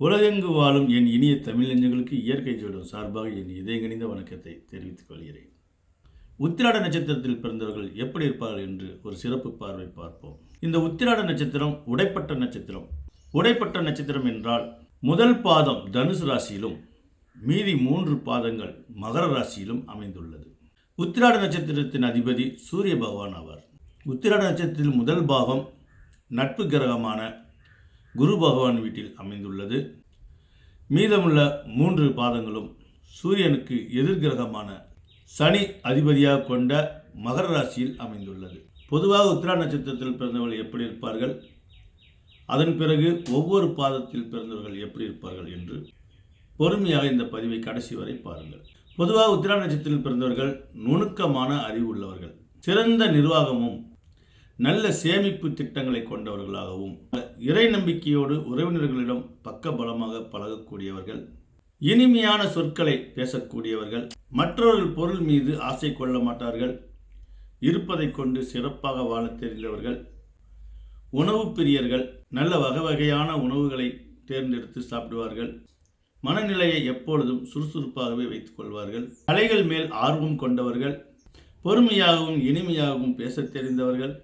உலகெங்கு வாழும் என் இனிய தமிழ் நெஞ்சங்களுக்கு இயற்கை ஜோடம் சார்பாக என் இதயங்கணிந்த வணக்கத்தை தெரிவித்துக் கொள்கிறேன். உத்திராட நட்சத்திரத்தில் பிறந்தவர்கள் எப்படி இருப்பார்கள் என்று ஒரு சிறப்பு பார்வை பார்ப்போம். இந்த உத்திராட நட்சத்திரம் உடைப்பட்ட நட்சத்திரம். உடைப்பட்ட நட்சத்திரம் என்றால் முதல் பாதம் தனுசு ராசியிலும் மீதி மூன்று பாதங்கள் மகர ராசியிலும் அமைந்துள்ளது. உத்திராட நட்சத்திரத்தின் அதிபதி சூரிய பகவான் ஆவார். உத்திராட நட்சத்திரத்தில் முதல் பாகம் நட்பு கிரகமான குரு பகவான் வீட்டில் அமைந்துள்ளது. மீதமுள்ள மூன்று பாதங்களும் சூரியனுக்கு எதிர்கிரகமான சனி அதிபதியாக கொண்ட மகர ராசியில் அமைந்துள்ளது. பொதுவாக உத்திரா நட்சத்திரத்தில் பிறந்தவர்கள் எப்படி இருப்பார்கள்? அதன் பிறகு ஒவ்வொரு பாதத்தில் பிறந்தவர்கள் எப்படி இருப்பார்கள் என்று பொறுமையாக இந்த பதிவை கடைசி வரை பாருங்கள். பொதுவாக உத்திரா நட்சத்திரத்தில் பிறந்தவர்கள் நுணுக்கமான அறிவு உள்ளவர்கள். சிறந்த நிர்வாகமும் நல்ல சேமிப்பு திட்டங்களை கொண்டவர்களாகவும் இறை நம்பிக்கையோடு உறவினர்களிடம் பக்கபலமாக பழகக்கூடியவர்கள் இனிமையான சொற்களை பேசக்கூடியவர்கள் மற்றவர்கள் பொருள் மீது ஆசை கொள்ள மாட்டார்கள் இருப்பதை கொண்டு சிறப்பாக வாழத் தெரிந்தவர்கள் உணவு பிரியர்கள் நல்ல வகை வகையான உணவுகளை தேர்ந்தெடுத்து சாப்பிடுவார்கள் மனநிலையை எப்பொழுதும் சுறுசுறுப்பாகவே வைத்துக் கொள்வார்கள் கலைகள் மேல் ஆர்வம் கொண்டவர்கள் பொறுமையாகவும் இனிமையாகவும் பேசத் தெரிந்தவர்கள்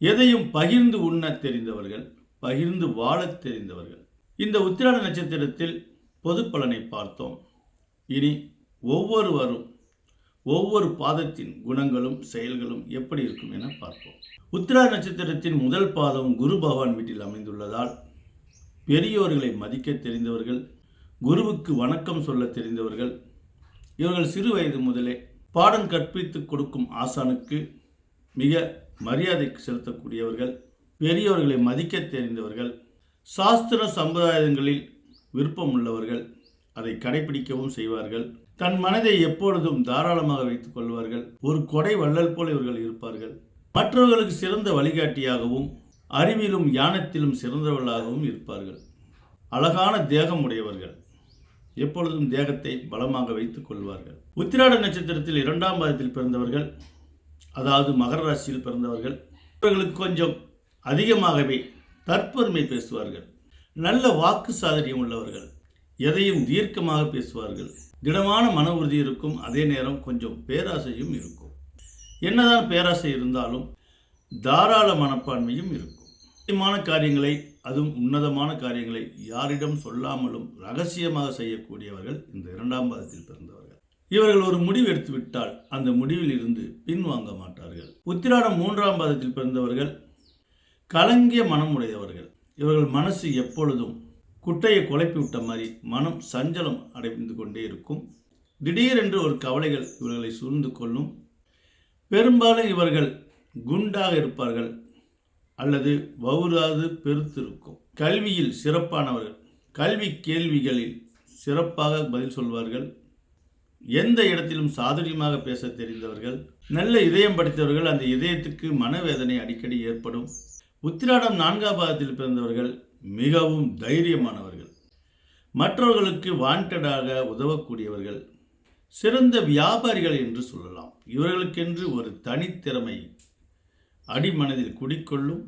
எதையும் பகிர்ந்து உண்ண தெரிந்தவர்கள் பகிர்ந்து வாழத் தெரிந்தவர்கள். இந்த உத்திராட நட்சத்திரத்தில் பொது பலனை பார்த்தோம். இனி ஒவ்வொருவரும் ஒவ்வொரு பாதத்தின் குணங்களும் செயல்களும் எப்படி இருக்கும் என பார்ப்போம். உத்திரா நட்சத்திரத்தின் முதல் பாதம் குரு பகவான் வீட்டில் அமைந்துள்ளதால் பெரியோர்களை மதிக்க தெரிந்தவர்கள் குருவுக்கு வணக்கம் சொல்ல தெரிந்தவர்கள் இவர்கள் சிறு வயது முதலே பாடம் கற்பித்து கொடுக்கும் ஆசானுக்கு மிக மரியாதை செலுத்தக்கூடியவர்கள் பெரியவர்களை மதிக்க தெரிந்தவர்கள் சாஸ்திர சம்பிரதாயங்களில் விருப்பம் உள்ளவர்கள் அதை கடைபிடிக்கவும் செய்வார்கள். தன் மனதை எப்பொழுதும் தாராளமாக வைத்துக் கொள்வார்கள். ஒரு கொடை வள்ளல் போல இவர்கள் இருப்பார்கள். மற்றவர்களுக்கு சிறந்த வழிகாட்டியாகவும் அறிவிலும் ஞானத்திலும் சிறந்தவர்களாகவும் இருப்பார்கள். அழகான தேகம் உடையவர்கள் எப்பொழுதும் தேகத்தை பலமாக வைத்துக் கொள்வார்கள். உத்திராட நட்சத்திரத்தில் இரண்டாம் பாதத்தில் பிறந்தவர்கள் அதாவது மகர ராசியில் பிறந்தவர்கள் இவர்களுக்கு கொஞ்சம் அதிகமாகவே தற்பெருமை பேசுவார்கள். நல்ல வாக்கு சாதரியம் உள்ளவர்கள் எதையும் தீர்க்கமாக பேசுவார்கள். திடமான மன உறுதி இருக்கும் அதே நேரம் கொஞ்சம் பேராசையும் இருக்கும். என்னதான் பேராசை இருந்தாலும் தாராள மனப்பான்மையும் இருக்கும். முக்கியமான காரியங்களை அதுவும் உன்னதமான காரியங்களை யாரிடம் சொல்லாமலும் ரகசியமாக செய்யக்கூடியவர்கள் இந்த இரண்டாம் பாதத்தில் பிறந்த இவர்கள் ஒரு முடிவு எடுத்துவிட்டால் அந்த முடிவில் இருந்து பின்வாங்க மாட்டார்கள். உத்திராடம் மூன்றாம் பாதத்தில் பிறந்தவர்கள் கலங்கிய மனம் உடையவர்கள் இவர்கள் மனசு எப்பொழுதும் குட்டையை குழப்பி விட்ட மாதிரி மனம் சஞ்சலம் அடைந்து கொண்டே இருக்கும். திடீரென்று ஒரு கவலைகள் இவர்களை சூழ்ந்து கொள்ளும். பெரும்பாலும் இவர்கள் குண்டாக இருப்பார்கள் அல்லது வவுறாது பெருத்திருக்கும். கல்வியில் சிறப்பானவர்கள் கல்வி கேள்விகளில் சிறப்பாக பதில் சொல்வார்கள். எந்த இடத்திலும் சாதுரியமாக பேச தெரிந்தவர்கள் நல்ல இதயம் படித்தவர்கள் அந்த இதயத்துக்கு மனவேதனை அடிக்கடி ஏற்படும். உத்திராடம் நான்காம் பாதத்தில் பிறந்தவர்கள் மிகவும் தைரியமானவர்கள். மற்றவர்களுக்கு வாண்டடாக உதவக்கூடியவர்கள். சிறந்த வியாபாரிகள் என்று சொல்லலாம். இவர்களுக்கென்று ஒரு தனித்திறமை அடிமனதில் குடிக்கொள்ளும்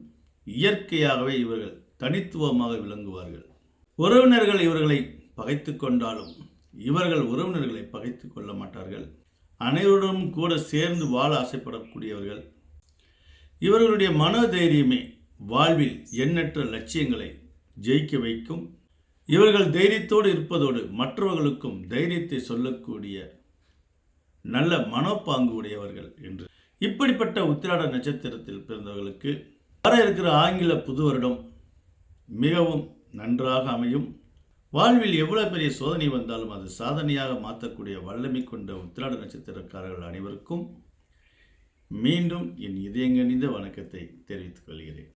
இயற்கையாகவே இவர்கள் தனித்துவமாக விளங்குவார்கள். உறவினர்கள் இவர்களை பகைத்து கொண்டாலும் இவர்கள் உறவினர்களை பகைத்து கொள்ள மாட்டார்கள். அனைவருடனும் கூட சேர்ந்து வாழ ஆசைப்படக்கூடியவர்கள். இவர்களுடைய மனோதைரியமே வாழ்வில் எண்ணற்ற லட்சியங்களை ஜெயிக்க வைக்கும். இவர்கள் தைரியத்தோடு இருப்பதோடு மற்றவர்களுக்கும் தைரியத்தை சொல்லக்கூடிய நல்ல மனப்பாங்கு உடையவர்கள் என்று. இப்படிப்பட்ட உத்திராட நட்சத்திரத்தில் பிறந்தவர்களுக்கு வர இருக்கிற ஆங்கில புது வருடம் மிகவும் நன்றாக அமையும். வாழ்வில் எவ்வளவு பெரிய சோதனை வந்தாலும் அது சாதனையாக மாற்றக்கூடிய வல்லமை கொண்ட உத்திராட நட்சத்திரக்காரர்கள் அனைவருக்கும் மீண்டும் என் இதயங்கணிந்த வணக்கத்தை தெரிவித்துக் கொள்கிறேன்.